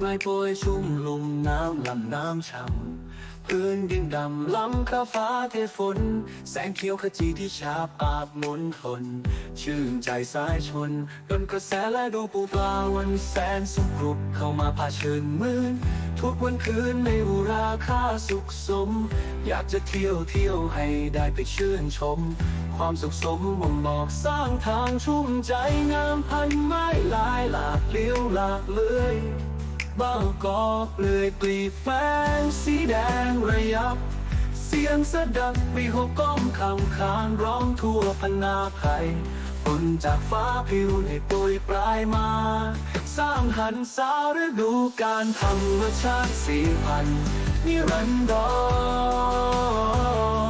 ใบโปรยชุ่มลุ่มน้ำลำน้ำช่ำพื้นดินดำล้ำข้าฟ้าเทฝน แสงเขียวขจีที่ชาบอาบมนทน ชื่นใจสายชนดนกระแสและดูปูปลาวันแสนสุขกรุบเข้ามาพาชื่นมื่นทุกวันคืนในอุราค่าสุขสม อยากจะเที่ยวเที่ยวให้ได้ไปชื่นชม ความสุขสมบ่งบอกสร้างทางชุ่มใจงามพันไม้หลายหลากเลี้ยวหลากเลื่อย บางกอกเปลือยปลีแฟงสีแดงระยับ เสียงสะดับปีหกก้อมคำคานร้องทั่วพนาไพยฝนจากฟ้าพิวให้ปรยปลายมา สร้างหันสาฤดูการธรรมชาติสีพันนิรันดร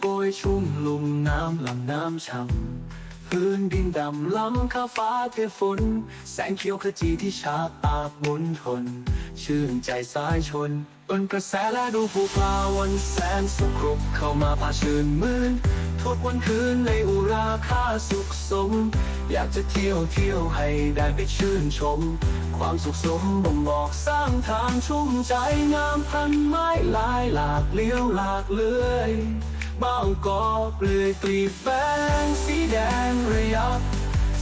โปรยชุ่มลุ่มน้ำลำน้ำช่ำพื้นดินดำล้ำข้าฟ้าเทฝน แสงเขียวขจีที่ชาตาบหมุนทน ชื่นใจสายชนบนกระแสและดูผูปลาวันแสนสุขครุบเข้ามาพาชื่นมื่นทุกวันคืนในอุราค่าสุขสม อยากจะเที่ยวเที่ยวให้ได้ไปชื่นชม ความสุขสมบ่งบอกสร้างทางชุ่มใจงามพันไม้หลายหลากเลี้ยวหลากเลื่อย กอเปลือยกลีบแฝงสีแดงระยับ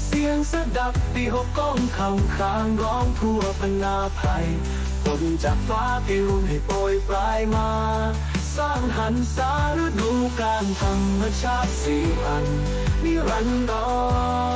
เสียงสะดับตีหกก้องคำคางร้องทั่วพนาภัยฝนจากฟ้าพิวให้โปรยปลายมา สร้างหันสาฤดูการธรรมชาติสีพันนิรันดร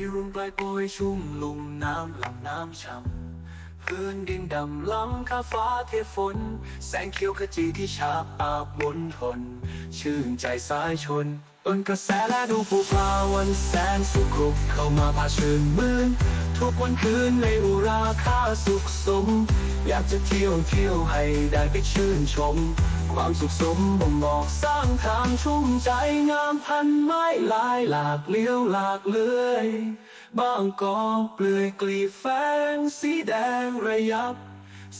พิรุณปลายโปรยชุ่มลุ่มน้ำลำน้ำช่ำพื้นดินดำล้ำข้าฟ้าเทฝน แสงเขียวขจีที่ชาบอาบมนทน ชื่นใจสายชนต้นกระแสและดูผูปลาวันแสนสุขกรุบเข้ามาพาชื่นมื่นทุกวันคืนในอุราค่าสุขสม อยากจะเที่ยวเที่ยวให้ได้ไปชื่นชม ความสุขสมบ่งบอกสร้างทางชุ่มใจงามพันไม้ลายหลากเลี้ยวหลากเลื่อยบางกอกเปลือยกลีแฝงสีแดงระยับ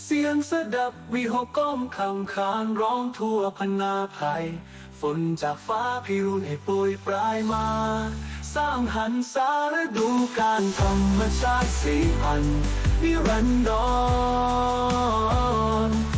เสียงสะดับวิหกก้อมคำคานร้องทั่วพนาภัยฝนจากฟ้าพิรุณให้โปรยปลายมา สร้างหันสาฤดูการธรรมชาติสีพันนิรันดร